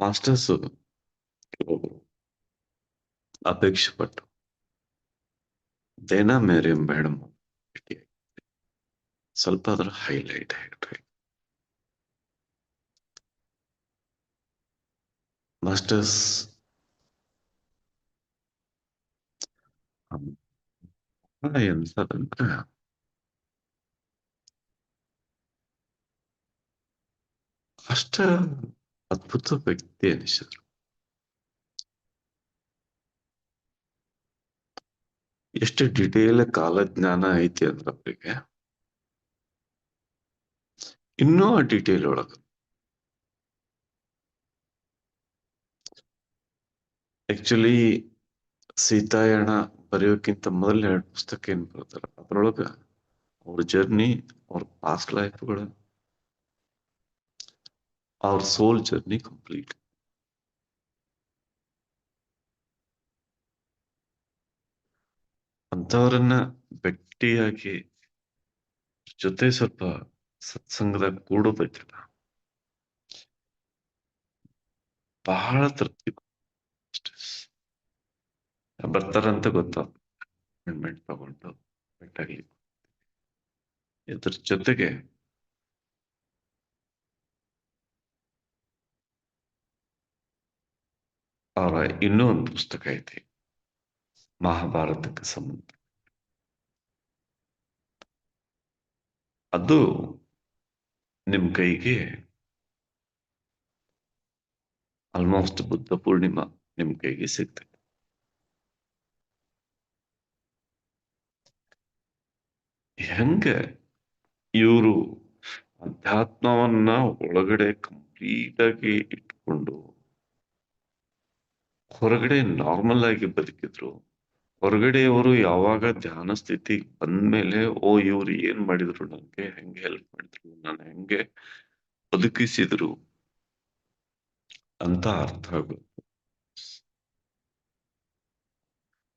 Masters ಕೆಲವರು ಅಪೇಕ್ಷೆ ಪಟ್ಟು ದೇನಾ ಮೇರಿ ಮೇಡಮ್ ಭೇಟಿಯಾಗಿದ್ದೆ ಸ್ವಲ್ಪ ಅದರ ಹೈಲೈಟ್ ಹೇಳ್ರಿ ಮಾಸ್ಟರ್ಸ್ ಎಂತದಂದ್ರೆ ಅಷ್ಟ ಅದ್ಭುತ ವ್ಯಕ್ತಿ ಅನಿಸಿದ್ರು ಎಷ್ಟು ಡಿಟೇಲ್ ಕಾಲಜ್ಞಾನ ಐತಿ ಅಂದ್ರ ಅವರಿಗೆ ಇನ್ನೂ ಆ ಡಿಟೇಲ್ ಒಳಗ ಆಕ್ಚುಲಿ ಸೀತಾಯಣ ಬರೆಯೋಕ್ಕಿಂತ ಮೊದಲು ಎರಡು ಪುಸ್ತಕ ಏನ್ ಬರ್ತಾರ ಅದ್ರೊಳಗ ಅವ್ರ ಜರ್ನಿ ಅವ್ರ ಪಾಸ್ಟ್ ಲೈಫ್ಗಳು ಅವ್ರ soul journey complete. ಅಂಥವ್ರನ್ನ ಭೇಟಿಯಾಗಿ ಜೊತೆ ಸ್ವಲ್ಪ ಸತ್ಸಂಗದಾಗ ಕೂಡೋದೈತಿಲ್ಲ. ಬಹಳ ತೃಪ್ತಿ ಬರ್ತಾರಂತ ಅಪಾಯಿಂಟ್ಮೆಂಟ್ ತಗೊಂಡು ಭೇಟಿಯಾಗಿ ಇದ್ರ ಜೊತೆಗೆ ಅವರ ಇನ್ನೂ ಒಂದು ಪುಸ್ತಕ ಐತಿ. ಮಹಾಭಾರತಕ್ಕೆ ಸಂಬಂಧ. ಅದು ನಿಮ್ಮ ಕೈಗೆ ಆಲ್ಮೋಸ್ಟ್ ಬುದ್ಧ ಪೂರ್ಣಿಮಾ ನಿಮ್ಮ ಕೈಗೆ ಸಿಗ್ತದೆ. ಹೆಂಗ ಇವರು ಅಧ್ಯಾತ್ಮವನ್ನ ಒಳಗಡೆ ಕಂಪ್ಲೀಟ್ ಆಗಿ ಇಟ್ಕೊಂಡು ಹೊರಗಡೆ ನಾರ್ಮಲ್ ಆಗಿ ಬದುಕಿದ್ರು ಹೊರಗಡೆಯವರು ಯಾವಾಗ ಧ್ಯಾನ ಸ್ಥಿತಿ ಬಂದ್ಮೇಲೆ, ಓ, ಇವ್ರು ಏನ್ ಮಾಡಿದ್ರು ನನ್ಗೆ ಹೆಂಗೆ ಹೆಲ್ಪ್ ಮಾಡಿದ್ರು, ನಾನು ಹೆಂಗೆ ಬದುಕಿಸಿದ್ರು ಅಂತ ಅರ್ಥ ಆಗುತ್ತೆ.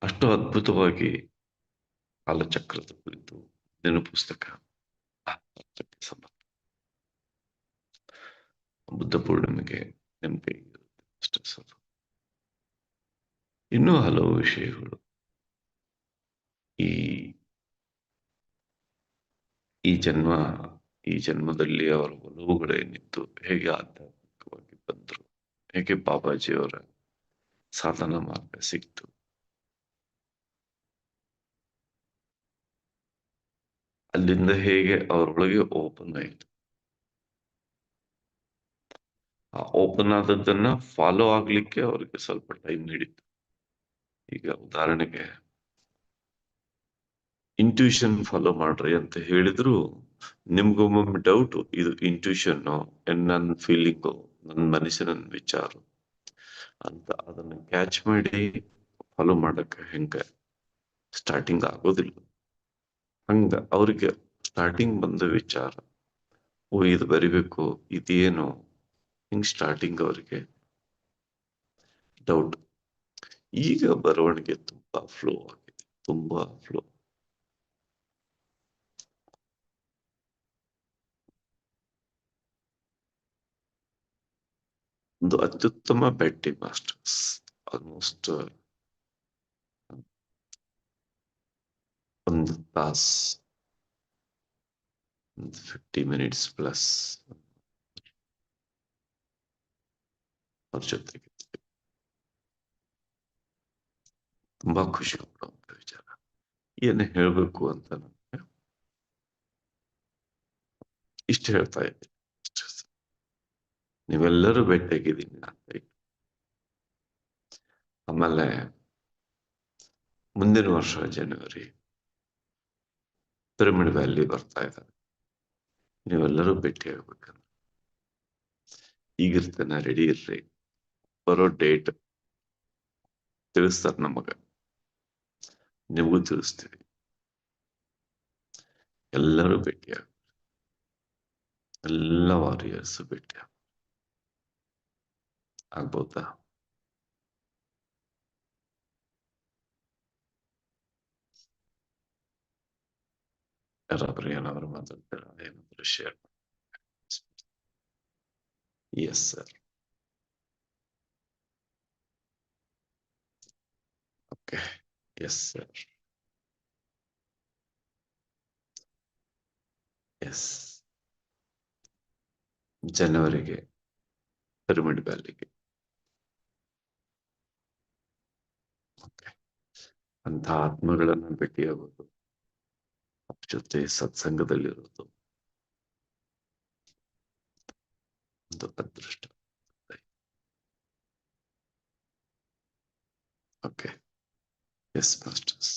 ಅಷ್ಟು ಅದ್ಭುತವಾಗಿ ಕಾಲಚಕ್ರದ ಕುರಿತು ನೆನಪು ಪುಸ್ತಕ ಬುದ್ಧ ಪೂರ್ಣಿಮೆಗೆ ನಿಮ್ ಅಷ್ಟೇ ಸರ್ ಇನ್ನೂ ಹಲವು ವಿಷಯಗಳು. ಈ ಈ ಜನ್ಮ, ಈ ಜನ್ಮದಲ್ಲಿ ಅವರ ಒಲವುಗಳೇನಿತ್ತು ಹೇಗೆ ಆಧ್ಯಾತ್ಮಿಕವಾಗಿ ಬಂದ್ರು, ಹೇಗೆ ಬಾಬಾಜಿಯವರ ಸಾಧನ ಮಾರ್ಗ ಸಿಕ್ತು. ಅಲ್ಲಿಂದ ಹೇಗೆ ಅವರೊಳಗೆ ಓಪನ್ ಆಯಿತು. ಆ ಓಪನ್ ಆದದ್ದನ್ನ ಫಾಲೋ ಆಗ್ಲಿಕ್ಕೆ ಅವ್ರಿಗೆ ಸ್ವಲ್ಪ ಟೈಮ್ ನೀಡಿತ್ತು. ಈಗ ಉದಾಹರಣೆಗೆ ಇಂಟ್ಯೂಷನ್ ಫಾಲೋ ಮಾಡ್ರಿ ಅಂತ ಹೇಳಿದ್ರು, ನಿಮ್ಗೊಮ್ಮೊಮ್ಮೆ ಡೌಟ್ ಇದು ಇಂಟ್ಯೂಷನ್ ನನ್ನ ಫೀಲಿಂಗು ನನ್ನ ಮನಸ್ಸಿನ ವಿಚಾರ ಅಂತ ಅದನ್ನ ಕ್ಯಾಚ್ ಮಾಡಿ ಫಾಲೋ ಮಾಡಕ್ಕೆ ಹೆಂಗ ಸ್ಟಾರ್ಟಿಂಗ್ ಆಗೋದಿಲ್ಲ. ಹಂಗ ಅವ್ರಿಗೆ ಸ್ಟಾರ್ಟಿಂಗ್ ಬಂದ ವಿಚಾರ, ಓ, ಇದು ಬರಿಬೇಕು, ಇದೇನು, ಹಿಂಗ್ ಸ್ಟಾರ್ಟಿಂಗ್ ಅವ್ರಿಗೆ ಡೌಟ್ ಈಗ ಬರವಣಿಗೆ ತುಂಬಾ ಫ್ಲೋ ಆಗಿದೆ, ತುಂಬಾ ಫ್ಲೋ ಒಂದು ಅತ್ಯುತ್ತಮ ಬ್ಯಾಟಿ ಮಾಸ್ಟರ್ಸ್ ಆಲ್ಮೋಸ್ಟ್ ಒಂದು ತಾಸ್, ಒಂದು ಫಿಫ್ಟಿ ಮಿನಿಟ್ಸ್ ಪ್ಲಸ್ ಅವ್ರ ಜೊತೆಗೆ. ತುಂಬಾ ಖುಷಿ ಪಡುವಂತ ವಿಚಾರ. ಏನು ಹೇಳ್ಬೇಕು ಅಂತ ನನಗೆ ಇಷ್ಟು ಹೇಳ್ತಾ ಇದ್ದೀನಿ. ನೀವೆಲ್ಲರೂ ಭೇಟಿಯಾಗಿದ್ದೀನಿ ಅಂತ ಆಮೇಲೆ ಮುಂದಿನ ವರ್ಷ ಜನವರಿ ಪಿರಮಿಡ್ ವ್ಯಾಲಿ ಬರ್ತಾ ಇದ್ದಾರೆ. ನೀವೆಲ್ಲರೂ ಭೇಟಿ ಆಗ್ಬೇಕಂದ್ರೆ ಈಗಿರ್ತೇನೆ ರೆಡಿ ಇರ್ರಿ. ಬರೋ ಡೇಟ್ ತಿಳಿಸ್ತಾರ ನಮಗ നെബുദ്ധ്യസ്ഥിതി എല്ലാവരും പേടിയാകും എല്ലാ വാരിയേഴ്സും പേടിയാകും ಆಗ್ಬೋದಾ ಯಾರಾದ್ರೂ ಏನಾದ್ರು ಮಾತಾಡ್ತೀರಾ ಏನಾದ್ರು share yes sir okay yes sir. Yes ಜನವರಿಗೆ, pyramid ವ್ಯಾಲಿಗೆ ಅಂತ ಆತ್ಮಗಳನ್ನ ಭೇಟಿಯಾಗೋದು ಅವ್ರ ಜೊತೆ ಸತ್ಸಂಗದಲ್ಲಿರೋದು. ಒಂದು ಅದೃಷ್ಟ. Okay. Yes masters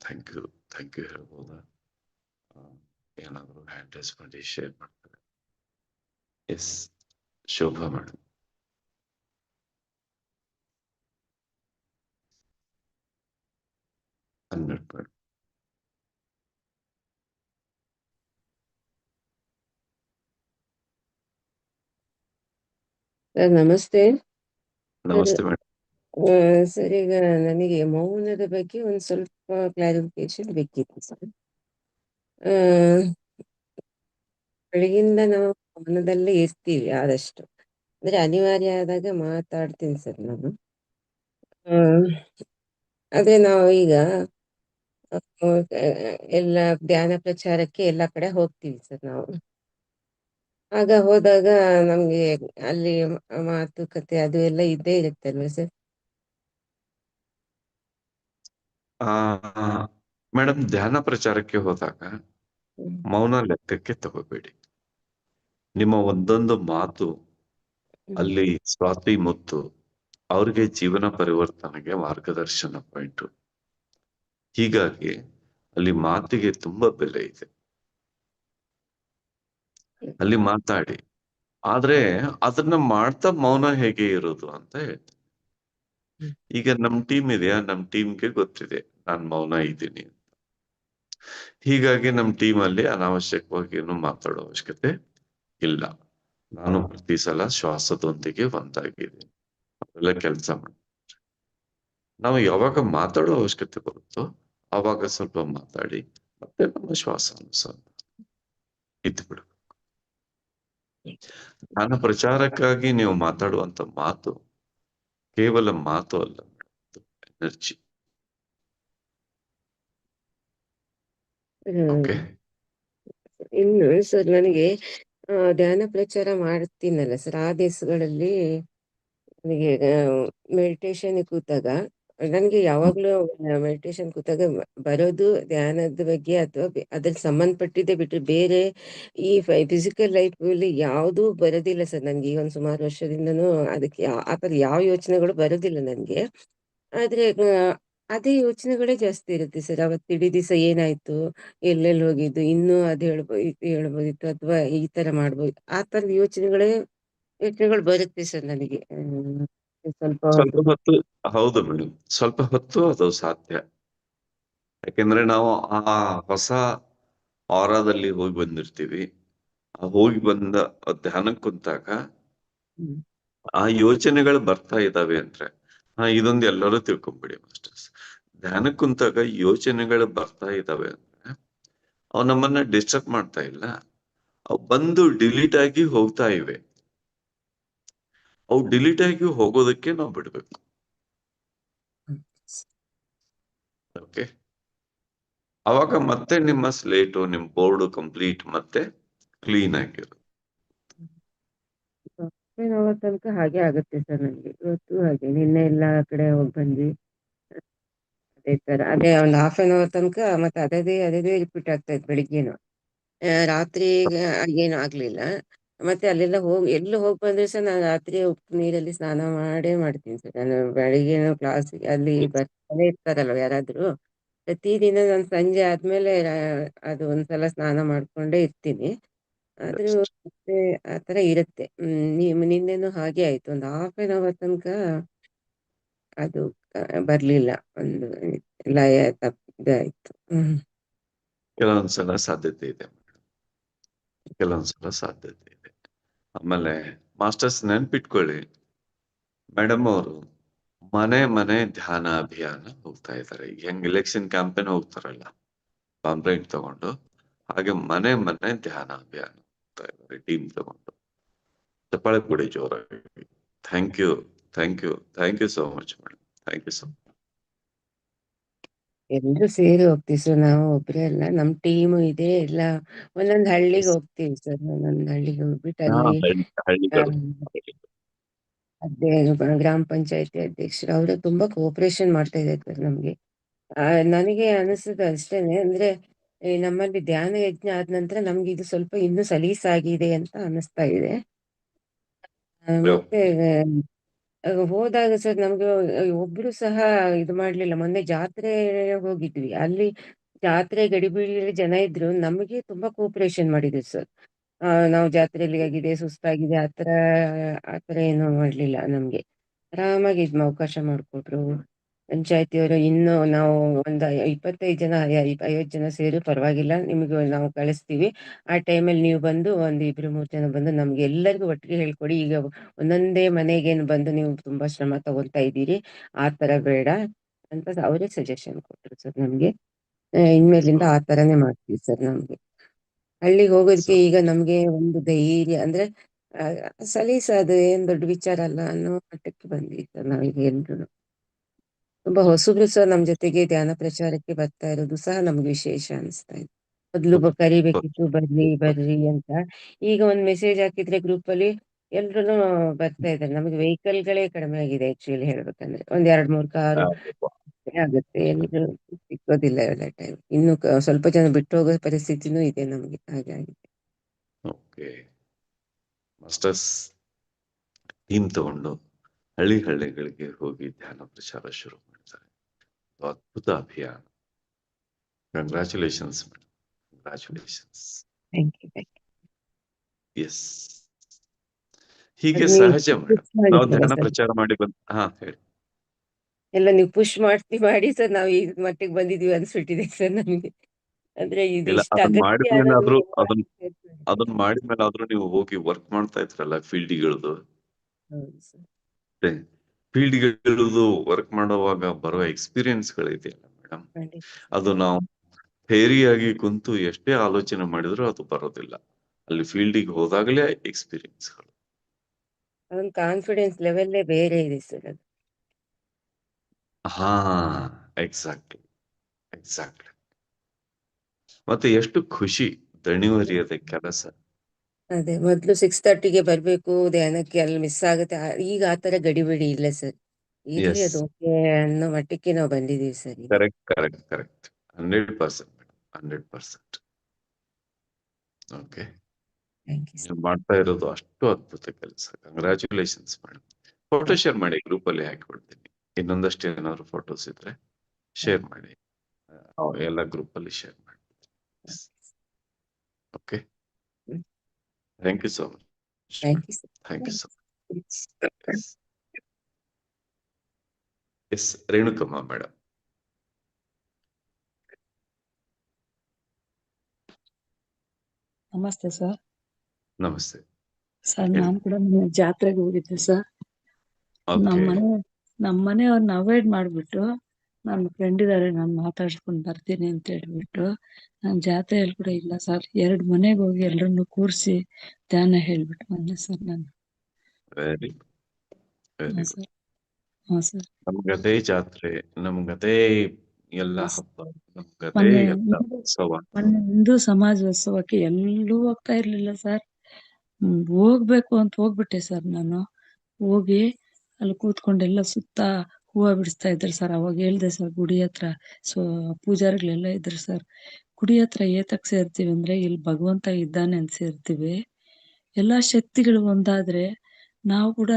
thank you thank you ಹೇಳ್ಬೋದಾ ಆ, ಏನಾದ್ರು ಹ್ಯಾಂಡ್ ರೈಸ್ ಮಾಡಿ ಶೇರ್ ಮಾಡ್ತಾರೆ ಎಸ್ ಶೋಭಾ ಮೇಡಮ್ ಹನ್ನೆರಡು ಮೇಡಮ್ ಸರ್ ನಮಸ್ತೆ ನಮಸ್ತೆ ಮೇಡಮ್ ಸರ್ ಈಗ ನನಗೆ ಮೌನದ ಬಗ್ಗೆ ಒಂದು ಸ್ವಲ್ಪ ಕ್ಲಾರಿಫಿಕೇಶನ್ ಬೇಕಿತ್ತು ಸರ್ ಆ, ಬೆಳಗಿಂದ ನಾವು ಮೌನದಲ್ಲೇ ಇರ್ತೀವಿ ಆದಷ್ಟು. ಅಂದ್ರೆ ಅನಿವಾರ್ಯ ಆದಾಗ ಮಾತಾಡ್ತೀನಿ ಸರ್ ನಾನು. ಆ, ಆದ್ರೆ ನಾವು ಈಗ ಎಲ್ಲ ಧ್ಯಾನ ಪ್ರಚಾರಕ್ಕೆ ಎಲ್ಲ ಕಡೆ ಹೋಗ್ತೀವಿ ಸರ್ ನಾವು. ಆಗ ಹೋದಾಗ ನಮ್ಗೆ ಅಲ್ಲಿ ಮಾತುಕತೆ ಅದು ಎಲ್ಲ ಇದ್ದೇ ಇರುತ್ತೆ ಅಲ್ವಾ ಸರ್ ಆ ಮೇಡಮ್ ಧ್ಯಾನ ಪ್ರಚಾರಕ್ಕೆ ಹೋದಾಗ ಮೌನ ಲೆಕ್ಕಕ್ಕೆ ತಗೋಬೇಡಿ. ನಿಮ್ಮ ಒಂದೊಂದು ಮಾತು ಅಲ್ಲಿ ಸ್ವಾತಿ ಮುತ್ತು ಅವ್ರಿಗೆ ಜೀವನ ಪರಿವರ್ತನೆಗೆ ಮಾರ್ಗದರ್ಶನ ಪಾಯಿಂಟ್. ಹೀಗಾಗಿ ಅಲ್ಲಿ ಮಾತಿಗೆ ತುಂಬಾ ಬೆಲೆ ಇದೆ. ಅಲ್ಲಿ ಮಾತಾಡಿ. ಆದ್ರೆ ಅದನ್ನ ಮಾಡ್ತಾ ಮೌನ ಹೇಗೆ ಇರೋದು ಅಂತ ಹೇಳ್ತೀನಿ. ಈಗ ನಮ್ ಟೀಮ್ ಇದೆಯಾ? ನಮ್ ಟೀಮ್ಗೆ ಗೊತ್ತಿದೆ. ನಾನ್ ಮೌನ ಇದ್ದೀನಿ ಅಂತ. ಹೀಗಾಗಿ ನಮ್ ಟೀಮ್ ಅಲ್ಲಿ ಅನಾವಶ್ಯಕವಾಗಿ ಏನು ಮಾತಾಡೋ ಅವಶ್ಯಕತೆ ಇಲ್ಲ. ನಾನು ಪ್ರತಿ ಸಲ ಶ್ವಾಸದೊಂದಿಗೆ ಒಂದಾಗಿದ್ದೀನಿ. ಅವರೆಲ್ಲ ಕೆಲಸ ಮಾಡಿ. ನಾವು ಯಾವಾಗ ಮಾತಾಡೋ ಅವಶ್ಯಕತೆ ಬರುತ್ತೋ ಆವಾಗ ಸ್ವಲ್ಪ ಮಾತಾಡಿ ಮತ್ತೆ ನಮ್ಮ ಶ್ವಾಸ ಇದ್ದು ಬಿಡು ಜ್ಞಾನ ಪ್ರಚಾರಕ್ಕಾಗಿ ನೀವು ಮಾತಾಡುವಂತ ಮಾತು ಕೇವಲ ಮಾತು ಅಲ್ಲ ಎನರ್ಜಿ. ಇನ್ನು ಸರ್ ನನಗೆ ಧ್ಯಾನ ಪ್ರಚಾರ ಮಾಡ್ತೀನಲ್ಲ ಸರ್ ಆ ದಿವಸಗಳಲ್ಲಿ ನನಗೆ ಮೆಡಿಟೇಷನ್ ಕೂತಾಗ ನನಗೆ ಯಾವಾಗ್ಲೂ ಮೆಡಿಟೇಷನ್ ಕೂತಾಗ ಬರೋದು, ಧ್ಯಾನದ ಬಗ್ಗೆ ಅಥವಾ ಅದ್ರಲ್ಲಿ ಸಂಬಂಧಪಟ್ಟಿದ್ದೆ ಬಿಟ್ರೆ ಬೇರೆ ಈ ಫಿಸಿಕಲ್ ಲೈಫ್ ಅಲ್ಲಿ ಯಾವುದು ಬರೋದಿಲ್ಲ ಸರ್ ನನ್ಗೆ ಈಗ ಒಂದು ಸುಮಾರು ವರ್ಷದಿಂದನು ಅದಕ್ಕೆ ಯಾ- ಆ ಥರ ಯಾವ ಯೋಚನೆಗಳು ಬರೋದಿಲ್ಲ ನನ್ಗೆ. ಆದ್ರೆ ಅದೇ ಯೋಚನೆಗಳೇ ಜಾಸ್ತಿ ಇರುತ್ತೆ ಸರ್. ಅವತ್ತು ಇಡೀ ದಿವಸ ಏನಾಯ್ತು, ಎಲ್ಲೆಲ್ಲಿ ಹೋಗಿದ್ದು, ಇನ್ನೂ ಅದ್ ಹೇಳ್ಬೋದು ಹೇಳ್ಬೋದಿತ್ತು ಅಥವಾ ಈ ತರ ಮಾಡ್ಬೋದು. ಆ ತರದ ಯೋಚನೆಗಳೇ ಯೋಚನೆಗಳು ಬರುತ್ತೆ ಸರ್ ನನಗೆ. ಸ್ವಲ್ಪ ಸ್ವಲ್ಪ ಹೊತ್ತು. ಹೊತ್ತು ಹೌದು ಮೇಡಮ್ ಸ್ವಲ್ಪ ಹೊತ್ತು ಅದು ಸಾಧ್ಯ. ಯಾಕೆಂದ್ರೆ ನಾವು ಆ ಹೊಸ ಆರಾದಲ್ಲಿ ಹೋಗಿ ಬಂದಿರ್ತೀವಿ. ಆ ಹೋಗಿ ಬಂದ ಧ್ಯಾನಕ್ಕೆ ಕುಂತಾಗ ಹ್ಮ್. ಆ ಯೋಚನೆಗಳು ಬರ್ತಾ ಇದಾವೆ ಅಂದ್ರೆ ಹಾ ಇದೊಂದು ಎಲ್ಲರೂ ತಿಳ್ಕೊಂಬಿಡಿ ಮಾಸ್ಟರ್ಸ್. ಧ್ಯಾನಕ್ಕೆ ಕುಂತಾಗ ಯೋಚನೆಗಳು ಬರ್ತಾ ಇದಾವೆ ಅಂದ್ರೆ ಅವು ನಮ್ಮನ್ನ ಡಿಸ್ಟರ್ಬ್ ಮಾಡ್ತಾ ಇಲ್ಲ. ಅವು ಬಂದು ಡಿಲೀಟ್ ಆಗಿ ಹೋಗ್ತಾ ಇವೆ. ಅವು ಡಿಲೀಟ್ ಆಗಿ ಹೋಗೋದಕ್ಕೆ ನಾವು ಬಿಡ್ಬೇಕು. ಓಕೆ ಅವಾಗ ಮತ್ತೆ ನಿಮ್ಮ ಸ್ಲೇಟು ನಿಮ್ ಬೋರ್ಡ್ ಕಂಪ್ಲೀಟ್ ಮತ್ತೆ ಕ್ಲೀನ್ hour ತನಕ ಹಾಗೆ ಆಗುತ್ತೆ ಸರ್ ನನಗೆ ಇವತ್ತು ಹಾಗೆ ನಿನ್ನೆ ಎಲ್ಲ ಕಡೆ ಹೋಗಿ ಬಂದ್ವಿ. ಅದೇ ತರ. ಅದೇ ಒಂದು ಹಾಫ್ ಆನ್ ಅವರ್ ತನಕ ಮತ್ತೆ ಅದೇ ಅದೇ ರಿಪೀಟ್ ಆಗ್ತಾ ಇತ್ತು ಬೆಳಿಗ್ಗೆನು. ರಾತ್ರಿ ಏನು ಆಗ್ಲಿಲ್ಲ. ಮತ್ತೆ ಅಲ್ಲೆಲ್ಲ ಹೋಗಿ ಎಲ್ಲ ಹೋಗಿ ಬಂದ್ರೆ ಸಹ ನಾನು ರಾತ್ರಿ ಉಪ್ಪು ನೀರಲ್ಲಿ ಸ್ನಾನ ಮಾಡೇ ಮಾಡ್ತೀನಿ ಸರ್. ನಾನು ಬೆಳಿಗ್ಗೆ ಕ್ಲಾಸ್ ಅಲ್ಲಿ ಬರ್ತಾನೆ ಇರ್ತಾರಲ್ವ ಯಾರಾದ್ರೂ ಪ್ರತಿದಿನ ನಾನು ಸಂಜೆ ಆದ್ಮೇಲೆ ಅದು ಒಂದ್ಸಲ ಸ್ನಾನ ಮಾಡ್ಕೊಂಡೇ ಇರ್ತೀನಿ. ಆದ್ರೂ ಮತ್ತೆ ಆತರ ಇರುತ್ತೆ. ಹ್ಮ್ ನಿನ್ನೆನು ಹಾಗೆ ಆಯ್ತು. ಒಂದು ಹಾಫ್ ಆನ್ ಅವರ್ ತನಕ ಅದು ಆ, ಬರ್ಲಿಲ್ಲ. ಒಂದು ಲಯ ತಪ್ಪಿದಾಯ್ತು ಹ್ಮ್. ಕೆಲವೊಂದ್ಸಲ ಸಾಧ್ಯತೆ ಇದೆ. ಕೆಲವೊಂದ್ಸಲ ಸಾಧ್ಯತೆ ಇದೆ. ಆಮೇಲೆ ಮಾಸ್ಟರ್ಸ್ ನೆನ್ಪಿಟ್ಕೊಳ್ಳಿ. ಮೇಡಮ್ ಅವರು ಮನೆ ಮನೆ ಧ್ಯಾನ ಅಭಿಯಾನ ಹೋಗ್ತಾ ಇದ್ದಾರೆ. ಹೆಂಗ್ ಎಲೆಕ್ಷನ್ ಕ್ಯಾಂಪೇನ್ ಹೋಗ್ತಾರಲ್ಲ ಪಾಂಪ್ಲೇಟ್ ತಗೊಂಡು, ಹಾಗೆ ಮನೆ ಮನೆ ಧ್ಯಾನ ಅಭಿಯಾನ ಹೋಗ್ತಾ ಇದ್ದಾರೆ ಟೀಮ್ ತಗೊಂಡು. ಚಪ್ಪಾಳೆ ಕೊಡಿ ಜೋರಾಗಿ. Thank you thank you thank you so much madam thank you so much ಎಲ್ರು ಸೇರಿ ಹೋಗ್ತೀವಿ ಸರ್ ನಾವು ಒಬ್ರೇ ಅಲ್ಲ ನಮ್ ಟೀಮ್ ಇದೆ ಎಲ್ಲ. ಒಂದೊಂದ್ ಹಳ್ಳಿಗೆ ಹೋಗ್ತೀವಿ ಸರ್ ಒಂದೊಂದ್ ಹಳ್ಳಿಗೆ ಹೋಗ್ಬಿಟ್ಟು ಅಲ್ಲಿ ಅದೇ ಗ್ರಾಮ ಪಂಚಾಯತಿ ಅಧ್ಯಕ್ಷರು ಅವರು ತುಂಬಾ ಕೋಪರೇಷನ್ ಮಾಡ್ತಾ ಇದ್ದಾರೆ ಸರ್ ನಮ್ಗೆ. ಆ, ನನಗೆ ಅನಿಸುದು ಅಷ್ಟೇನೆ ಅಂದ್ರೆ ಈ ನಮ್ಮಲ್ಲಿ ಧ್ಯಾನ ಯಜ್ಞ ಆದ ನಂತರ ನಮ್ಗೆ ಇದು ಸ್ವಲ್ಪ ಇನ್ನೂ ಸಲೀಸಾಗಿದೆ ಅಂತ ಅನಿಸ್ತಾ ಇದೆ. ಮತ್ತೆ ಹೋದಾಗ ಸರ್ ನಮ್ಗೆ ಒಬ್ರು ಸಹ ಇದು ಮಾಡ್ಲಿಲ್ಲ. ಮೊನ್ನೆ ಜಾತ್ರೆ ಹೋಗಿದ್ವಿ. ಅಲ್ಲಿ ಜಾತ್ರೆ ಗಡಿಬಿಡಿಯಲ್ಲಿ ಜನ ಇದ್ರು. ನಮಗೆ ತುಂಬಾ ಕೋಪರೇಷನ್ ಮಾಡಿದ್ರು ಸರ್. ನಾವು ಜಾತ್ರೆಯಲ್ಲಿ ಆಗಿದೆ, ಸುಸ್ತಾಗಿದೆ ಆತರ ಆತರ ಏನು ಮಾಡ್ಲಿಲ್ಲ ನಮ್ಗೆ. ಆರಾಮಾಗಿ ಇದ್ ಅವಕಾಶ ಮಾಡ್ಕೊಟ್ರು. ಪಂಚಾಯತಿಯವರು ಇನ್ನು ನಾವು ಒಂದ್ ಇಪ್ಪತ್ತೈದು ಜನ ಐವತ್ತು ಜನ ಸೇರು ಪರವಾಗಿಲ್ಲ, ನಿಮ್ಗೆ ನಾವು ಕಳಿಸ್ತೀವಿ. ಆ ಟೈಮಲ್ಲಿ ನೀವು ಬಂದು ಒಂದ್ ಇಬ್ರು, ಮೂರ್ ಜನ ಬಂದು ನಮ್ಗೆ ಎಲ್ಲರಿಗೂ ಒಟ್ಟಿಗೆ ಹೇಳ್ಕೊಡಿ. ಈಗ ಒಂದೊಂದೇ ಮನೆಗೇನು ಬಂದು ನೀವು ತುಂಬಾ ಶ್ರಮ ತಗೊಳ್ತಾ ಇದ್ದೀರಿ. ಆ ತರ ಬೇಡ ಅಂತ ಅವರೇ ಸಜೆಷನ್ ಕೊಟ್ರು ಸರ್ ನಮ್ಗೆ. ಇನ್ಮೇಲಿಂದ ಆ ತರನೇ ಮಾಡ್ತೀವಿ ಸರ್ ನಮ್ಗೆ. ಹಳ್ಳಿಗೆ ಹೋಗೋದಕ್ಕೆ ಈಗ ನಮ್ಗೆ ಒಂದು ಧೈರ್ಯ ಅಂದ್ರೆ ಸಲೀಸ ಅದು ಏನ್ ದೊಡ್ಡ ವಿಚಾರ ಅಲ್ಲ ಅನ್ನೋ ಮಟ್ಟಕ್ಕೆ ಬಂದ್ವಿ ಸರ್ ನಾವೀಗ ಎಲ್ರು ತುಂಬಾ ಹೊಸಬ್ರು ಸಹ ನಮ್ ಜೊತೆಗೆ ಧ್ಯಾನ ಪ್ರಚಾರಕ್ಕೆ ಬರ್ತಾ ಇರೋದು ಸಹ ನಮ್ಗೆ ವಿಶೇಷ ಅನಿಸ್ತಾ ಇದೆ. ಮೊದ್ಲು ಕರಿಬೇಕಿತ್ತು ಬರ್ರಿ ಬರ್ರಿ ಅಂತ. ಈಗ ಒಂದ್ ಮೆಸೇಜ್ ಹಾಕಿದ್ರೆ ಗ್ರೂಪ್ ಅಲ್ಲಿ ಎಲ್ರು ಬರ್ತಾ ಇದಾರೆ ನಮ್ಗೆ ವೆಹಿಕಲ್ ಗಳೇ ಕಡಿಮೆ ಆಗಿದೆ ಆಕ್ಚುಲಿ ಹೇಳ್ಬೇಕಂದ್ರೆ. ಒಂದ್ ಎರಡ್ ಮೂರ್ ಕಾರು ಆಗುತ್ತೆ. ಎಲ್ರು ಸಿಕ್ಕೋದಿಲ್ಲ ಎಲ್ಲ ಟೈಮ್ ಇನ್ನು ಸ್ವಲ್ಪ ಜನ ಬಿಟ್ಟು ಹೋಗೋ ಪರಿಸ್ಥಿತಿನೂ ಇದೆ ನಮ್ಗೆ. ಹಾಗಾಗಿ ಓಕೆ. ಮಾಸ್ಟರ್ಸ್ ಟೀಮ್ ತಗೊಂಡು ಹಳ್ಳಿ ಹಳ್ಳಿಗಳಿಗೆ ಹೋಗಿ ಧ್ಯಾನ ಪ್ರಚಾರ ಶುರು ಅದ್ಭುತ ಅಭಿಯಾನ ಕಂಗ್ರ್ಯಾಚುಲೇಷನ್ಸ್ ಮೇಡಮ್ ಕಂಗ್ರ್ಯಾಚುಲೇಷನ್ಸ್ ಎಸ್ ಹೀಗೆ ಸಹಜ ಮೇಡಮ್ ನಾವು ಧ್ಯಾನ. ಪ್ರಚಾರ ಮಾಡಿ ಬಂದ ಹಾ ಹೇಳಿ. ಎಲ್ಲ ನೀವು ಪುಷ್ ಮಾಡ್ತಿ ಮಾಡಿ ಸರ್ ನಾವು ಈ ಮಟ್ಟಿಗೆ ಬಂದಿದೀವಿ ಅನ್ಸ್ಬಿಟ್ಟಿದೆ ಸರ್ ನಮಗೆ. ಅಂದ್ರೆ ಅದನ್ನ ಮಾಡಿದ್ಮೇಲೆ ಆದ್ರೂ ನೀವು ಹೋಗಿ ವರ್ಕ್ ಮಾಡ್ತಾ ಇದ್ರಲ್ಲ ಫೀಲ್ಡ್ಗಳದು ಹೌದು ಸರ್. ಫೀಲ್ಡ್ಗಳದು ವರ್ಕ್ ಮಾಡುವಾಗ ಬರೋ ಎಕ್ಸ್ಪೀರಿಯನ್ಸ್ ಗಳಿದೆಯಲ್ಲ ಮೇಡಮ್ ಅದು ನಾವು ಥೇರಿಯಾಗಿ ಕುಂತು ಎಷ್ಟೇ ಆಲೋಚನೆ ಮಾಡಿದ್ರು ಅದು ಬರೋದಿಲ್ಲ. ಅಲ್ಲಿ ಫೀಲ್ಡಿಗೆ ಹೋದಾಗಲೇ ಎಕ್ಸ್ಪೀರಿಯನ್ಸ್ಗಳು ಅದೊಂದು ಕಾನ್ಫಿಡೆನ್ಸ್ ಲೆವೆಲ್ಲೇ ಬೇರೆ ಇದೆ ಸರ್ ಅದು. ಹಾ ಎಕ್ಸಾಕ್ಟ್ಲಿ ಎಕ್ಸಾಕ್ಟ್ಲಿ ಮತ್ತೆ ಎಷ್ಟು ಖುಷಿ ದಣಿವರಿಯದ ಕೆಲಸ. ಅದೇ ಮೊದ್ಲು ಸಿಕ್ಸ್ ತರ್ಟಿಗೆ ಬರ್ಬೇಕು ಧ್ಯಾನಕ್ಕೆ ಅಲ್ಲಿ ಮಿಸ್ ಆಗುತ್ತೆ. ಆ- ಈಗ ಆತರ ಗಡಿಬಿಡಿ ಇಲ್ಲ ಸರ್. ಇಲ್ಲಿ Yes. ಅದು ಓಕೆ ಅನ್ನೋ ಮಟ್ಟಕ್ಕೆ ನಾವು ಬಂದಿದೀವಿ ಸರ್ ಈಗ. Correct correct correct hundred percent hundred percent okay thank you sir ನೀವು ಮಾಡ್ತಾ ಇರೋದು ಅಷ್ಟು ಅದ್ಭುತ ಕೆಲಸ. ಕಂಗ್ರ್ಯಾಚುಲೇಷನ್ಸ್ ಮೇಡಮ್ ಫೋಟೋ ಶೇರ್ ಮಾಡಿ ಗ್ರೂಪ್ ಅಲ್ಲಿ ಹಾಕಿಬಿಡ್ತೀನಿ ಇನ್ನೊಂದಷ್ಟು ಏನಾದ್ರು ಫೋಟೋಸ್ ಇದ್ರೆ ಶೇರ್ ಮಾಡಿ. ಆ, ಎಲ್ಲ ಗ್ರೂಪ್ ಅಲ್ಲಿ ಶೇರ್ ಮಾಡಿ okay. Thank you so much thank you sir thank you so much yes Renukamma madam ನಮಸ್ತೆ ಸರ್ ನಮಸ್ತೆ ಸರ್ ಹೇಳಿ. ನಾನು ಕೂಡ ಮೊನ್ನೆ ಜಾತ್ರೆಗೆ ಹೋಗಿದ್ದೆ ಸರ್ ನಮ್ಮ ಓಕೆ ಮನೆ ನಮ್ಮ ಮನೆಯವ್ರನ್ನ ಅವಾಯ್ಡ್ ಮಾಡ್ಬಿಟ್ಟು ನನ್ನ ಫ್ರೆಂಡ್ ಇದಾರೆ ನಾನು ಮಾತಾಡ್ಸ್ಕೊಂಡ್ ಬರ್ತೀನಿ ಅಂತ ಹೇಳ್ಬಿಟ್ಟು ನಾನು ಜಾತ್ರೆಯಲ್ಲಿ ಕೂಡ ಇಲ್ಲ ಸರ್ ಎರಡು ಮನೆಗೆ ಹೋಗಿ ಎಲ್ಲರನ್ನು ಕೂರಿಸಿ ಧ್ಯಾನ ಹೇಳ್ಬಿಟ್ಟು ಬಂದೆ ಸರ್ ನಾನು. ವೆರಿ ವೆರಿ ಹಾ ಗುಡ್ ಸರ್ ಹಾ ಸರ್ ನಮ್ಗದೇ ಜಾತ್ರೆ ನಮ್ಗದೇ ಎಲ್ಲ. ಹಬ್ಬ ನಮ್ಗದೇ ಮೊನ್ನೆ ಎಲ್ಲ ಹಿಂದೂ- ಉತ್ಸವ. ಮೊನ್ನೆ ಹಿಂದೂ ಸಮಾಜೋತ್ಸವಕ್ಕೆ ಎಲ್ಲೂ ಹೋಗ್ತಾ ಇರ್ಲಿಲ್ಲ ಸರ್ ಹ್ಮ್, ಹೋಗ್ಬೇಕು ಅಂತ ಹೋಗ್ಬಿಟ್ಟೆ ಸರ್ ನಾನು. ಹೋಗಿ ಅಲ್ಲಿ ಕೂತ್ಕೊಂಡೆಲ್ಲ ಸುತ್ತ ಹೂವ ಬಿಡಿಸ್ತಾ ಇದ್ರು ಸರ್ ಅವಾಗ ಹೇಳ್ದೆ ಸರ್ ಗುಡಿ ಹತ್ರ. ಸೊ ಪೂಜಾರಿಗಳೆಲ್ಲ ಇದ್ರು ಸರ್ ಗುಡಿ ಹತ್ರ ಏತಕ್ ಸೇರ್ತೀವಿ ಅಂದ್ರೆ ಇಲ್ಲಿ ಭಗವಂತ ಇದ್ದಾನೆ ಅಂತ ಸೇರ್ತೀವಿ. ಎಲ್ಲಾ ಶಕ್ತಿಗಳು ಒಂದಾದ್ರೆ ನಾವು ಕೂಡ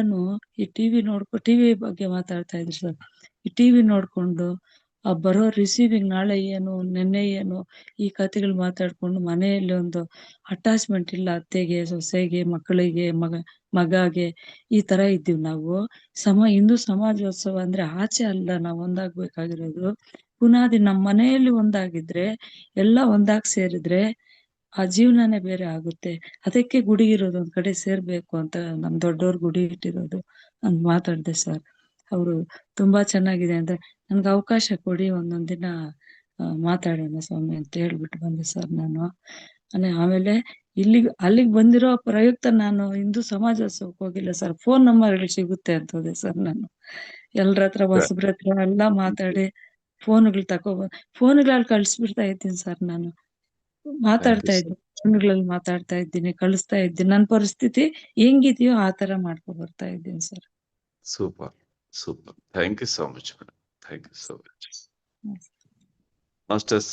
ಈ ಟಿವಿ ನೋಡ್ಕೊ ಟಿವಿ ಬಗ್ಗೆ ಮಾತಾಡ್ತಾ ಇದ್ರು ಸರ್ ಈ ಟಿವಿ ನೋಡ್ಕೊಂಡು ಆ ಬರೋ ರಿಸೀವಿಂಗ್ ನಾಳೆ ಏನು, ನೆನ್ನೆ ಏನು, ಈ ಕಥೆಗಳು ಮಾತಾಡ್ಕೊಂಡು ಮನೆಯಲ್ಲಿ ಒಂದು ಅಟ್ಯಾಚ್ಮೆಂಟ್ ಇಲ್ಲ ಅತ್ತೆಗೆ, ಸೊಸೆಗೆ, ಮಕ್ಕಳಿಗೆ, ಮಗ, ಮಗಗೆ, ಈ ತರ ಇದ್ದೀವಿ ನಾವು. ಸಮ, ಹಿಂದೂ ಸಮಾಜೋತ್ಸವ ಅಂದ್ರೆ ಆಚೆ ಅಲ್ಲ, ನಾವು ಒಂದಾಗ್ಬೇಕಾಗಿರೋದು. ಪುನಾದಿ ನಮ್ಮ ಮನೆಯಲ್ಲಿ ಒಂದಾಗಿದ್ರೆ, ಎಲ್ಲ ಒಂದಾಗ್ ಸೇರಿದ್ರೆ ಆ ಜೀವನನೇ ಬೇರೆ ಆಗುತ್ತೆ. ಅದಕ್ಕೆ ಗುಡಿ ಇರೋದು ಒಂದ್ ಕಡೆ ಸೇರ್ಬೇಕು ಅಂತ ನಮ್ ದೊಡ್ಡವ್ರ ಗುಡಿ ಇಟ್ಟಿರೋದು. ಅಂತ ಮಾತಾಡ್ದೆ ಸರ್. ಅವರು ತುಂಬಾ ಚೆನ್ನಾಗಿದೆ ಅಂದ್ರೆ ನನ್ಗೆ ಅವಕಾಶ ಕೊಡಿ ಒಂದೊಂದ್ ದಿನ ಮಾತಾಡೋಣ ಸ್ವಾಮಿ ಅಂತ ಹೇಳ್ಬಿಟ್ಟು ಬಂದೆ ಸರ್ ನಾನು. ಆಮೇಲೆ ಇಲ್ಲಿಗೆ ಅಲ್ಲಿಗೆ ಬಂದಿರೋ ಪ್ರಯುಕ್ತ ನಾನು ಹಿಂದೂ ಸಮಾಜೋತ್ಸವಕ್ಕೆ ಹೋಗಿಲ್ಲ ಸರ್. ಫೋನ್ ನಂಬರ್ ಸಿಗುತ್ತೆ ಅಂತ ಹೋದೆ ಸರ್ ನಾನು. ಎಲ್ರ ಹತ್ರ ಹೊಸಬ್ರ ಹತ್ರ ಎಲ್ಲ ಮಾತಾಡಿ ಫೋನ್ಗಳು ತಕೋಬ ಫೋನ್ಗಳಲ್ಲಿ ಕಳ್ಸಿಬಿಡ್ತಾ ಇದ್ದೀನಿ ಸರ್ ನಾನು. ಮಾತಾಡ್ತಾ. ಇದ್ದೀನಿ ಫೋನ್ಗಳಲ್ಲಿ ಮಾತಾಡ್ತಾ ಇದ್ದೀನಿ ಕಳಿಸ್ತಾ ಇದ್ದೀನಿ. ನನ್ನ ಪರಿಸ್ಥಿತಿ ಹೆಂಗಿದೆಯೋ ಆ ತರ ಮಾಡ್ಕೊ ಬರ್ತಾ ಇದ್ದೀನಿ sir. Super. Super thank you so much madam thank you so much masters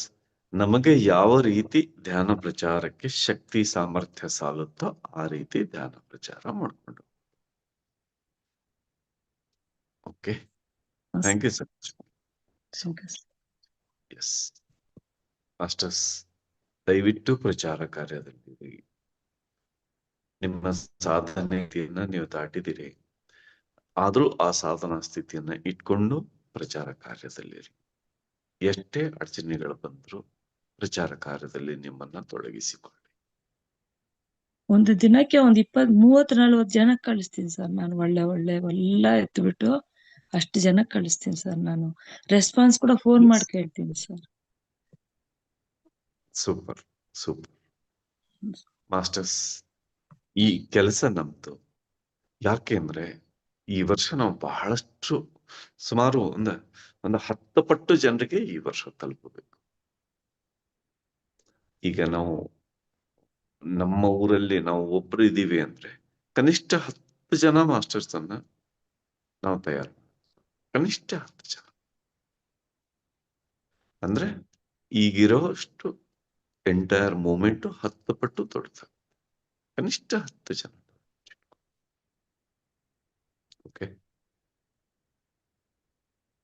ನಮಗೆ ಯಾವ ರೀತಿ ಧ್ಯಾನ ಪ್ರಚಾರಕ್ಕೆ ಶಕ್ತಿ ಸಾಮರ್ಥ್ಯ ಸಾಲುತ್ತೋ ಆ ರೀತಿ ಧ್ಯಾನ ಪ್ರಚಾರ ಮಾಡ್ಕೊಂಡು. Okay thank you so much yes masters ದಯವಿಟ್ಟು ಪ್ರಚಾರ ಕಾರ್ಯದಲ್ಲಿ ನಿಮ್ಮ ಸಾಧನೆಯನ್ನ ನೀವು ದಾಟಿದಿರಿ. ಆದ್ರೂ ಆ ಸಾಧನಾ ಸ್ಥಿತಿಯನ್ನ ಇಟ್ಕೊಂಡು ಪ್ರಚಾರ ಕಾರ್ಯದಲ್ಲಿರಿ. ಎಷ್ಟೇ ಅಡಚಣೆಗಳು ಬಂದ್ರು ಪ್ರಚಾರ ಕಾರ್ಯದಲ್ಲಿ ನಿಮ್ಮನ್ನ ತೊಡಗಿಸಿಕೊಳ್ಳಿ. ಒಂದು ದಿನಕ್ಕೆ ಒಂದು ಇಪ್ಪತ್ ಮೂವತ್ ನಲ್ವತ್ ಜನ ಕಳಿಸ್ತೀನಿ ಸರ್ ನಾನು ಒಳ್ಳೆ ಒಳ್ಳೆ ಎಲ್ಲ ಎತ್ಬಿಟ್ಟು ಅಷ್ಟು ಜನ ಕಳಿಸ್ತೀನಿ ಸರ್ ನಾನು. ರೆಸ್ಪಾನ್ಸ್ ಕೂಡ ಫೋನ್ ಮಾಡಿ ಕೇಳ್ತೀನಿ ಸರ್. ಸೂಪರ್ ಸೂಪರ್ ಮಾಸ್ಟರ್ಸ್ ಈ ಕೆಲಸ ನಮ್ದು ಯಾಕೆಂದ್ರೆ ಈ ವರ್ಷ ನಾವು ಬಹಳಷ್ಟು ಸುಮಾರು ಒಂದು ಒಂದು ಹತ್ತು ಪಟ್ಟು ಜನರಿಗೆ ಈ ವರ್ಷ ತಲುಪಬೇಕು. ಈಗ ನಾವು ನಮ್ಮ ಊರಲ್ಲಿ ನಾವು ಒಬ್ರು ಇದ್ದೀವಿ ಅಂದ್ರೆ ಕನಿಷ್ಠ ಹತ್ತು ಜನ ಮಾಸ್ಟರ್ಸ್ ಅನ್ನ ನಾವು ತಯಾರು ಕನಿಷ್ಠ ಹತ್ತು ಜನ. ಅಂದ್ರೆ ಈಗಿರೋಷ್ಟು ಎಂಟೈರ್ ಮೂಮೆಂಟ್ ಹತ್ತು ಪಟ್ಟು ದೊಡ್ಡದಾಗುತ್ತೆ. ಕನಿಷ್ಠ ಹತ್ತು ಜನ. Okay.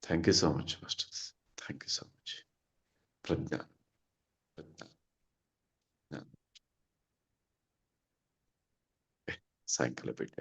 Thank you so much, Masters. Thank you so much. Prajna. Prajna. Yeah. Cycle bit.